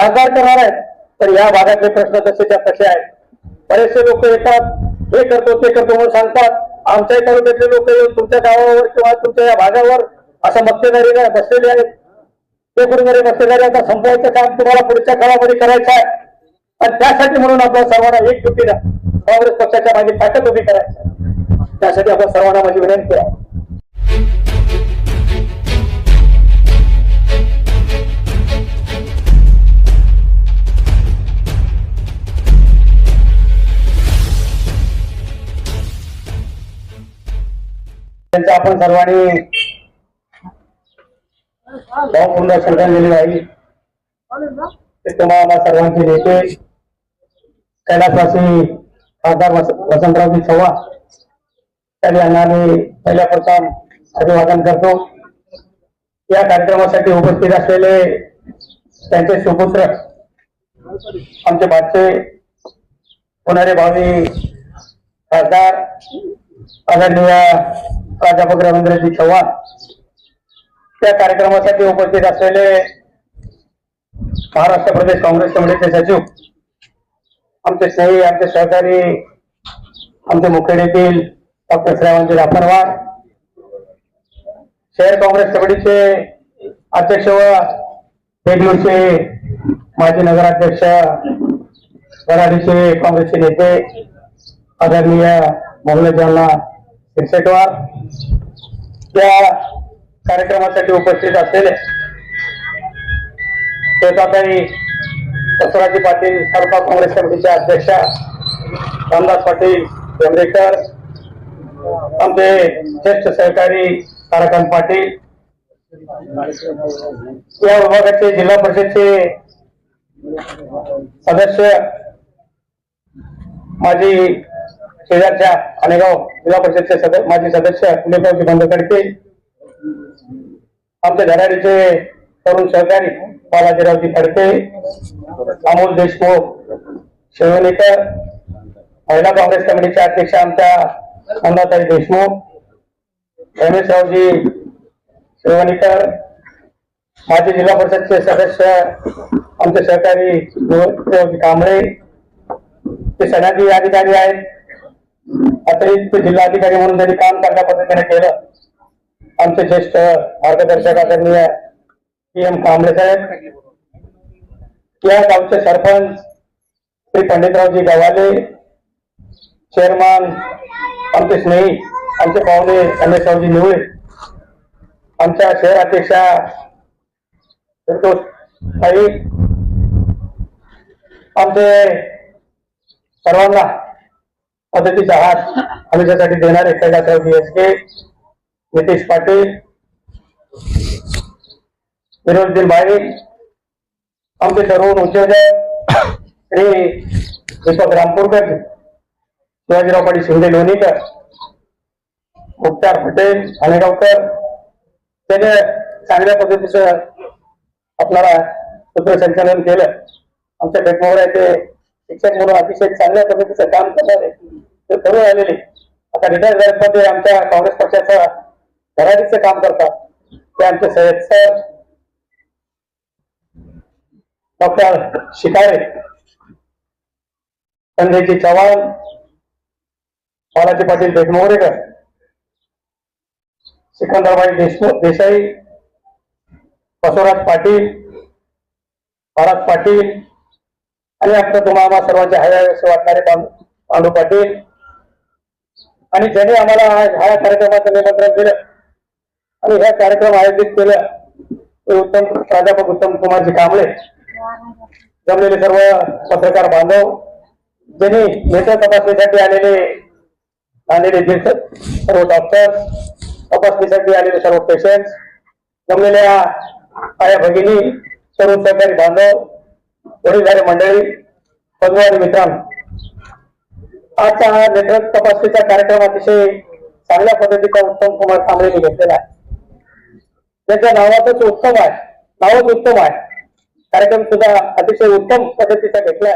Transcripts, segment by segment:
खासदार करणार आहेत. तर या भागातले प्रश्न तसेच्या तसे आहेत. बरेचसे लोक येतात. हे करतो ते करतो म्हणून सांगतात. आमच्याही तालुक्यातले लोक येऊन तुमच्या गावावर किंवा तुमच्या या भागावर असं मक्तेदारी बसलेले आहेत. ते कुठेतरी मक्तेदारी आता संपवायचं काम तुम्हाला पुढच्या काळामध्ये करायचं आहे. आणि त्यासाठी म्हणून आपण सर्वांना एकजुटीनं काँग्रेस पक्षाच्या मागे ताकद उभी करायची त्यासाठी आपण सर्वांना माझी विनंती आहे. आपण सर्वांनी भावपूर्ण श्रद्धांजली वाहिली तुम्हाला सर्वांचे नेते कैलासवासी खासदार वस- वसंतरावजी चव्हाण तर यांना मी पहिल्या प्रथम अभिवादन करतो. या कार्यक्रमासाठी उपस्थित असलेले त्यांचे सुपुत्र आमचे बादचे होणारे भावी खासदार आदरणीय प्राध्यापक रवींद्रजी चव्हाण. त्या कार्यक्रमासाठी उपस्थित असलेले महाराष्ट्र प्रदेश काँग्रेस कमिटीचे सचिव आमचे स्नेही आमचे सहकारी आमचे मुखेडीतील डॉक्टर श्रावणजी राफरवार शहर काँग्रेस कमिटीचे अध्यक्ष व बेंगलूरचे माजी नगराध्यक्ष वराडीचे काँग्रेसचे नेते आदरणीय मोहम्मद जालना शिरसेटवार या कार्यक्रमासाठी उपस्थित असलेले शेताताई बसवराजी पाटील तालुका काँग्रेस कमिटीच्या अध्यक्षा रामदास पाटील डोंगरेकर आमचे ज्येष्ठ सहकारी तारकांत पाटील या विभागाचे जिल्हा परिषदचे सदस्य माझी शेजारच्या अनेगाव जिल्हा परिषदचे माजी सदस्य पुणेगावचे बंद खडके आमच्या धराडीचे तरुण सहकारी बालाजीरावजी खडके अमोल देशमुख शेवणेकर महिला काँग्रेस कमिटीच्या अध्यक्ष आमच्या मंदाताई देशमुख रमेशरावजी शेवणेकर माजी जिल्हा परिषदचे सदस्य आमचे सहकारी कांबळे ते सणाजी अधिकारी आहेत अतिरिक्त जिल्हाधिकारी म्हणून त्यांनी काम चांगल्या पद्धतीने केलं. आमचे ज्येष्ठ मार्गदर्शक आदरणीय पी एम कांबळे साहेब या गावचे सरपंच श्री पंडितरावजी गव्हाले चेअरमन आमचे स्नेही आमचे पाहुणे रमेशरावजी निवळे आमच्या शहर अध्यक्षा संतोष ताई आमचे सर्वांना मदतीचा हात आमच्यासाठी देणारे कैलासराव एस के नितीश पाटील विरोधदीन भाई आमचे तरुण उद्योजक श्री दीपक रामपूरकर शिवाजीराव पाटील शिंदे लोणीकर मुख्तार पटेल हाणेगावकर त्याने चांगल्या पद्धतीचं आपल्याला सूत्रसंचालन केलं. आमच्या बेटमोहर आहे ते शिक्षक म्हणून अतिशय चांगल्या पद्धतीचं काम करणारे ते करून आलेले आता रिटायरमध्ये आमच्या काँग्रेस पक्षाचा धराडीचं काम करतात. ते आमचे सय्यद सर डॉक्टर शिकारे संजयजी चव्हाण बालाजी पाटील बेटमोहरेकर सिकंदरबाई देशमुख देसाई बसवराज पाटील भारत पाटील आणि आपलं तुम्हाला सर्वांचे हयावेसे वाटणारे पांडू पाटील. आणि ज्यांनी आम्हाला ह्या कार्यक्रमाचं निमंत्रण दिलं आणि ह्या कार्यक्रम आयोजित केलं ते उत्तम प्राध्यापक उत्तम कुमारजी कांबळे. जमलेले सर्व पत्रकार बांधव ज्यांनी नेत्र तपासणीसाठी आलेले आलेले जे सर्व डॉक्टर तपासणीसाठी आलेले सर्व पेशंट जमलेल्या आया भगिनी सर्व सहकारी बांधव वडीलधारी मंडळी बंधू आणि मित्रांनो आजचा हा नेटवर्क तपासणीचा कार्यक्रम अतिशय चांगल्या पद्धतीचा उत्तम कुमार कांबळेने घेतलेला आहे. त्याच्या नावातच उत्तम आहे नावच उत्तम आहे. कार्यक्रम सुद्धा अतिशय उत्तम पद्धतीचा घेतलाय.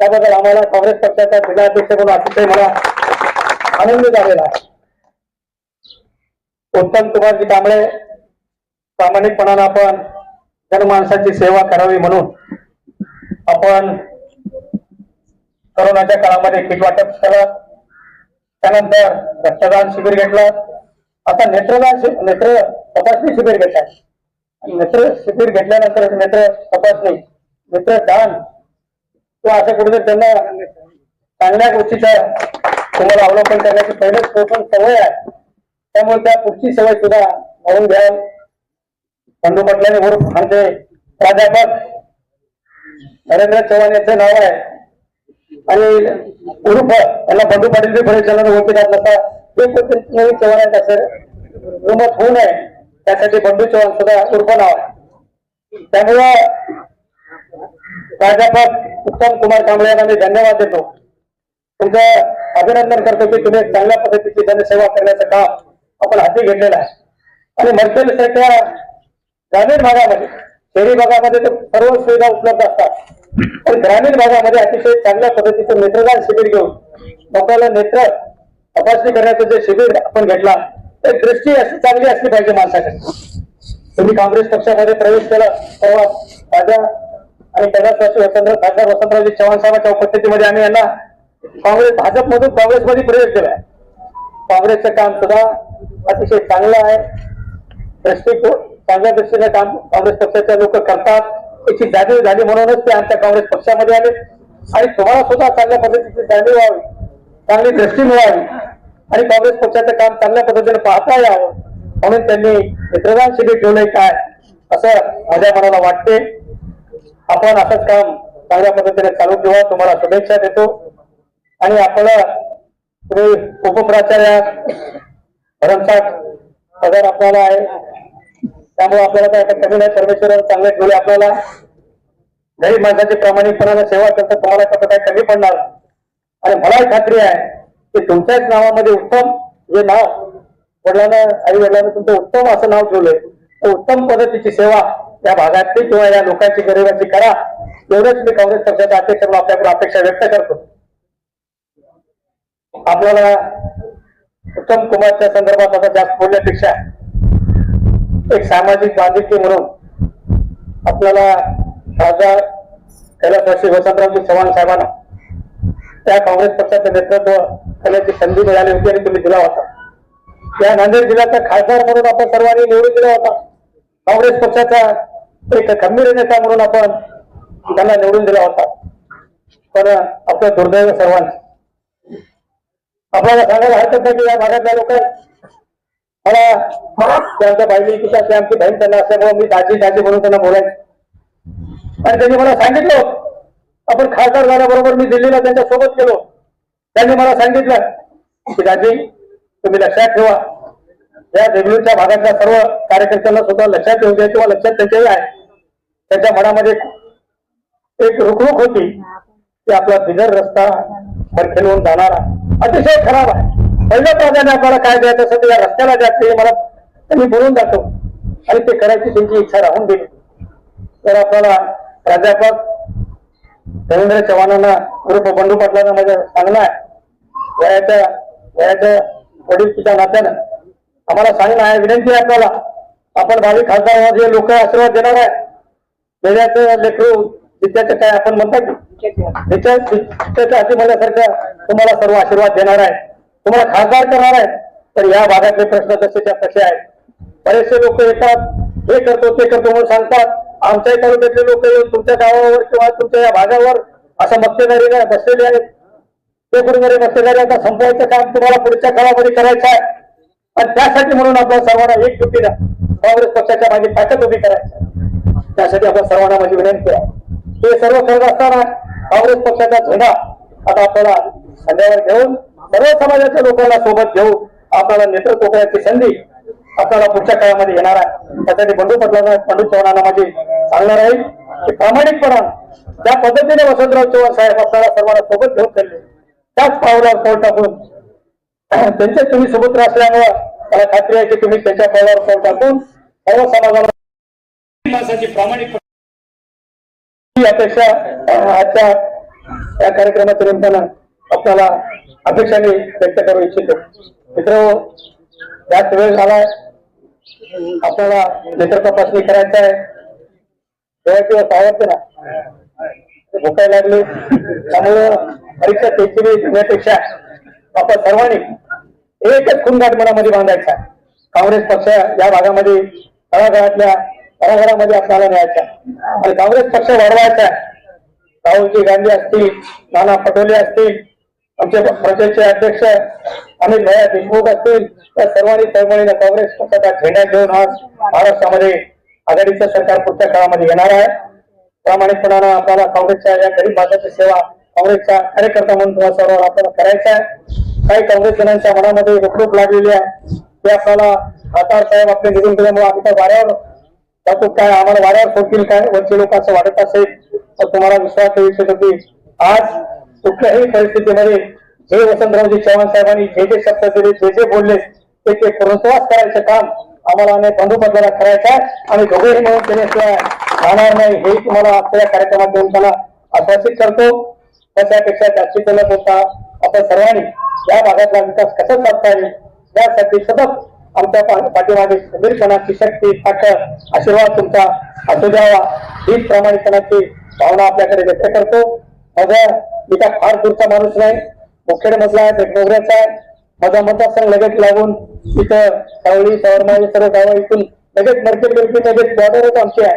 त्याबद्दल आम्हाला काँग्रेस पक्षाचा जिल्हाध्यक्ष म्हणून अतिशय मला आनंद झालेला आहे. उत्तम कुमारजी कांबळे प्रामाणिकपणानं आपण जनमानसाची सेवा करावी म्हणून आपण करोनाच्या काळामध्ये किट वाटप केलं. त्यानंतर रक्तदान शिबिर घेतलं. आता नेत्रदान नेत्र तपासणी शिबिर घेतलं नेत्र शिबिर घेतल्यानंतर नेत्र तपासणी नेत्रदान किंवा असं कुठेतरी त्यांना चांगल्या गोष्टीचं तुम्हाला अवलंबन करण्याची पहिलेच पण सवय आहे. त्यामुळे त्या पुढची सवय सुद्धा म्हणून घ्या बंधू म्हटल्याने उर्फ आमचे प्राध्यापक नरेंद्र चव्हाण यांचं नाव आहे. आणि उर्फ यांना बंधू पाटील परिचालन जणांना ओळखीतात नसा ते नवीन चव्हाण आहे त्याचं रुमत होऊ नये त्यासाठी बंधू चव्हाण सुद्धा उर्फ नाव आहे. त्यामुळं प्राध्यापक उत्तम कुमार कांबळे यांना मी धन्यवाद देतो. तुमचं अभिनंदन करतो की तुम्ही चांगल्या पद्धतीची जनसेवा करण्याचं काम आपण हाती घेतलेलं आहे. आणि मर्चल सारख्या ग्रामीण भागामध्ये शहरी भागामध्ये तर सर्व सुविधा उपलब्ध असतात. पण ग्रामीण भागामध्ये अतिशय चांगल्या पद्धतीचं नेत्रदान शिबिर घेऊन लोकांना नेत्र तपासणी करण्याचं जे शिबिर आपण घेतला तर दृष्टी अशी चांगली असली पाहिजे माणसाकडे. तुम्ही काँग्रेस पक्षामध्ये प्रवेश केला तेव्हा माझ्या आणि कैलासवासी वसंतराव खासदार वसंतरावजी चव्हाण साहेबांच्या उपस्थितीमध्ये आम्ही यांना काँग्रेस भाजपमधून काँग्रेसमध्ये प्रवेश केलाय काँग्रेसचं काम सुद्धा अतिशय चांगलं आहे. दृष्टिकोन चांगल्या दृष्टीने काम काँग्रेस पक्षाचे लोक करतात. याची जाणीव झाली म्हणूनच ते आमच्या काँग्रेस पक्षामध्ये आले. आणि तुम्हाला सुद्धा चांगल्या पद्धतीची जाणीव व्हावी चांगली दृष्टी मिळावी. आणि काँग्रेस पक्षाचं काम चांगल्या पद्धतीने पाहता यावं. म्हणून त्यांनी मित्रदान शिबिर ठेवलंय काय असं माझ्या मनाला वाटते. आपण असंच काम चांगल्या पद्धतीने चालू ठेवा. तुम्हाला शुभेच्छा देतो. आणि आपलं तुम्ही उपप्राचार्य भरमसाठ पगार आपल्याला आहे. त्यामुळे आपल्याला काय कमी नाही परमेश्वर चांगले ठेवले आपल्याला. गरीब माणसाची प्रामाणिकपणाने सेवा करता तुम्हाला कसं काय कमी पडणार? आणि मलाही खात्री आहे की तुमच्याच नावामध्ये उत्तम जे नाव वडिलांना आई वडिलांना तुमचं उत्तम असं नाव ठेवलंय तर उत्तम पद्धतीची सेवा या भागातली किंवा या लोकांची गरिबाची करा. एवढंच मी काँग्रेस पक्षाच्या अध्यक्ष म्हणून आपल्याकडे अपेक्षा व्यक्त करतो. आपल्याला उत्तम कुमारच्या संदर्भात आता जास्त बोलण्यापेक्षा एक सामाजिक बांधिलकी म्हणून आपल्याला खासदार कैलासवासी वसंतरावजी चव्हाण साहेबांना त्या काँग्रेस पक्षाचं नेतृत्व करण्याची संधी मिळाली होती आणि तुम्ही दिला होता. या नांदेड जिल्ह्याचा खासदार म्हणून आपण सर्वांनी निवडून दिला होता. काँग्रेस पक्षाचा एक गंभीर नेता म्हणून आपण त्यांना निवडून दिला होता. पण आपलं दुर्दैव सर्वांचं. आपल्याला सांगायला हरकत नाही की या भागातल्या लोकांना मला त्यांच्या बहिणी किंवा ते आमची बहीण त्यांना असल्यामुळे मी दाजी दाजी म्हणून त्यांना बोलायचं. आणि त्यांनी मला सांगितलं आपण खासदार झाल्याबरोबर मी दिल्लीला त्यांच्यासोबत गेलो. त्यांनी मला सांगितलं की दाजी तुम्ही लक्षात ठेवा. या देगलूरच्या भागातल्या सर्व कार्यकर्त्यांना सुद्धा लक्षात येऊ द्या किंवा लक्षात त्यांच्याही आहे. त्यांच्या मनामध्ये एक रुखरुख होती की आपला बिगर रस्ता बरखेलवून जाणारा अतिशय खराब आहे. पहिलं प्राधान्य आपल्याला काय द्यायचं असेल तर या रस्त्याला द्यायचं हे मला त्यांनी बोलून जातो आणि ते करायची त्यांची इच्छा राहून गेली तर आपल्याला प्राध्यापक देवेंद्र चव्हाणांना उर्फ बंडू पाटलांना माझं सांगणं आहे. वयाच्या वयाच्या वडीलकीच्या नात्यानं आम्हाला सांगणं आहे विनंती आहे आपल्याला. आपण भावी खासदार जे लोक आशीर्वाद देणार आहे. देण्याचं लेकरू विद्याचं काय आपण म्हणतात त्याच्या हाती म्हणल्यासारखं तुम्हाला सर्व आशीर्वाद देणार आहे. तुम्हाला खासदार करणार आहे तर या भागातले प्रश्न तसेच्या तसे आहेत. बरेचसे लोक येतात हे करतो ते करतो म्हणून सांगतात. आमच्याही तालुक्यातले लोक येऊन तुमच्या गावावर किंवा तुमच्या या भागावर असं मक्तेदारी बसलेले आहेत. ते कुठेतरी मक्तेदारी आता संपवायचं काम तुम्हाला पुढच्या काळामध्ये करायचं आहे. आणि त्यासाठी म्हणून आपल्या सर्वांना एक युतीनं काँग्रेस पक्षाच्या मागे ताकद उभी करायची आहे. त्यासाठी आपण सर्वांना माझी विनंती आहे. हे सर्व करत असताना काँग्रेस पक्षाचा झेंडा आता आपल्याला खांद्यावर घेऊन सर्व समाजाच्या लोकांना सोबत घेऊन आपल्याला नेतृत्व करण्याची संधी आपल्याला पुढच्या काळामध्ये येणार आहे. त्यासाठी बंडू पटला पंडित चव्हाणांना माझी सांगणार आहे की प्रामाणिकपणा ज्या पद्धतीने वसंतराव चव्हाण साहेब आपल्याला सर्वांना सोबत घेऊन चालले त्याच पावलावर पाऊल टाकून त्यांचे तुम्ही सुपुत्र असल्यामुळं मला खात्री आहे की तुम्ही त्यांच्या पावलावर पाऊल टाकून सर्व समाजाला माणसाची प्रामाणिक अपेक्षा आजच्या या कार्यक्रमाच्या निमित्तानं आपल्याला अपेक्षाने व्यक्त करू इच्छितो. मित्र जास्त वेळ झालाय. आपल्याला नेत्र तपासणी करायचं आहे वेळाची आवडते ना. भुकायला लागले. त्यामुळं परीक्षा त्याची घेण्यापेक्षा आपण सर्वांनी एकच खुनगाट मनामध्ये बांधायचा. काँग्रेस पक्ष या भागामध्ये तळागाळातल्या तळागाळामध्ये आपल्याला न्यायचा. आणि काँग्रेस पक्ष वाढवायचा. राहुलजी गांधी असतील नाना पटोले असतील आमच्या पक्षाचे अध्यक्ष अमित भया देशमुख असतील त्या सर्वांनी तळमळीने काँग्रेस पक्षाचा झेंडा घेऊन आज महाराष्ट्रामध्ये आघाडीचं सरकार पुढच्या काळामध्ये येणार आहे. प्रामाणिकपणानं आपल्याला काँग्रेसच्या या गरीब भागाची सेवा काँग्रेसचा कार्यकर्ता म्हणून तुम्हाला सर्वांना आपल्याला करायचा आहे. काही काँग्रेस जणांच्या मनामध्ये रोखरोख लागलेली आहे. ते आपल्याला खासदार साहेब आपले निघून गेल्यामुळे आम्ही त्या वाऱ्यावर जातो. काय आम्हाला वाऱ्यावर सोडतील काय? वरचे लोक असं वाटत असेल तर तुम्हाला विश्वास ठेवू इच्छितो की आज कुठल्याही परिस्थितीमध्ये जे वसंतरावजी चव्हाण साहेबांनी जे जे शब्द दिले जे जे बोलले ते ते पूर्णत्वास करायचं काम आम्हाला आणि बंधुपत्राला करायचं आहे आणि दोघेही म्हणून केल्याशिवाय राहणार नाही हे तुम्हाला आपल्या कार्यक्रमात देऊन त्यांना आश्वासित करतो. त्याच्यापेक्षा जास्तीत न होता आपण सर्वांनी या भागातला विकास कसा साधता येईल यासाठी सतत आमच्या पाठीमागे खंबीरपणाची शक्ती ताकद आशीर्वाद तुमचा असू द्यावा. हीच प्रामाणिकपणाची भावना आपल्याकडे व्यक्त करतो. माझ्या मी काय फार दूरचा माणूस नाही. मुखेड मधला आहे मोगऱ्याचा आहे. माझा मतदारसंघ लगेच लागून इथं सावळी सवरमाळी सर्व गावं इथून लगेच मर्केट बिरकी लगेच बॉर्डरच आमची आहे.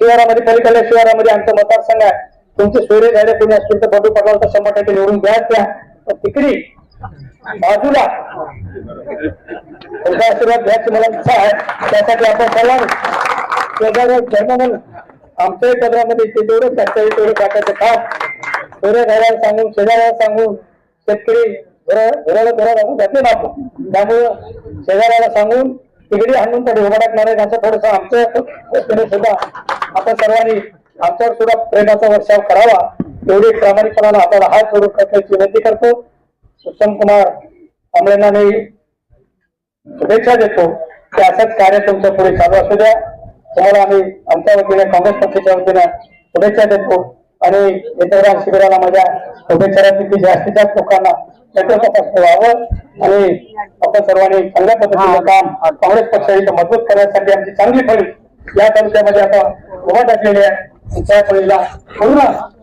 शिवारामध्ये पलीकडल्या शिवारामध्ये आमचा मतदारसंघ आहे. तुमचे सूर्य झाले कोणी असतील तर बंधू पडला तर शंभर टक्के निवडून द्या त्या पण तिकडी बाजूला तुमचा आशीर्वाद घ्यायची मला इच्छा आहे. त्यासाठी आपण सर्वांनी शेजारी धर्म म्हणून आमच्याही पदरामध्ये ते तेवढं त्याच्याही तेवढं टाकायचं काम सोयऱ्या घराला सांगून शेजाऱ्याला सांगून शेतकरी घराला घरा लागून घातले ना त्यामुळं शेजाऱ्याला सांगून तिकडे हाणून त्या उभा टाकणार आहे. असं थोडस आमच्या सुद्धा आपण सर्वांनी आमच्यावर सुद्धा प्रेमाचा वर्षाव करावा. एवढी प्रामाणिकपणाला आपल्याला हात जोडून करण्याची विनंती करतो. उत्तम कुमार आंबेंना मी शुभेच्छा देतो की असंच कार्य तुमच्यापुढे चालू असू द्या. तुम्हाला आम्ही आमच्या वतीने काँग्रेस पक्षाच्या वतीने शुभेच्छा देतो. आणि नेत्रदान शिबिराला माझ्या शुभेच्छा जास्तीत जास्त लोकांना व्हावं आणि आपण सर्वांनी चांगल्या पद्धतीनं काम काँग्रेस पक्ष इथं मजबूत करण्यासाठी आमची चांगली फळी या तालुक्यामध्ये आता उभा टाकलेली आहे. आणि त्या फळीला पूर्ण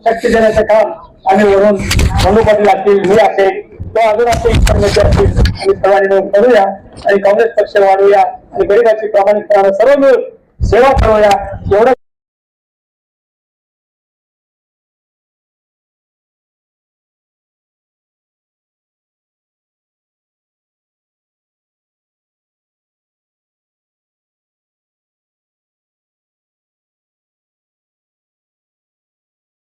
शक्ती देण्याचं काम आम्ही वरून बंधू पाटील असतील मी असेल किंवा अजून इतर नेते असतील आणि सर्वांनी मिळून करूया आणि काँग्रेस पक्ष वाढवूया आणि गरिबाची प्रामाणिकपणानं सर्व मिळून सेवा करूया. एवढं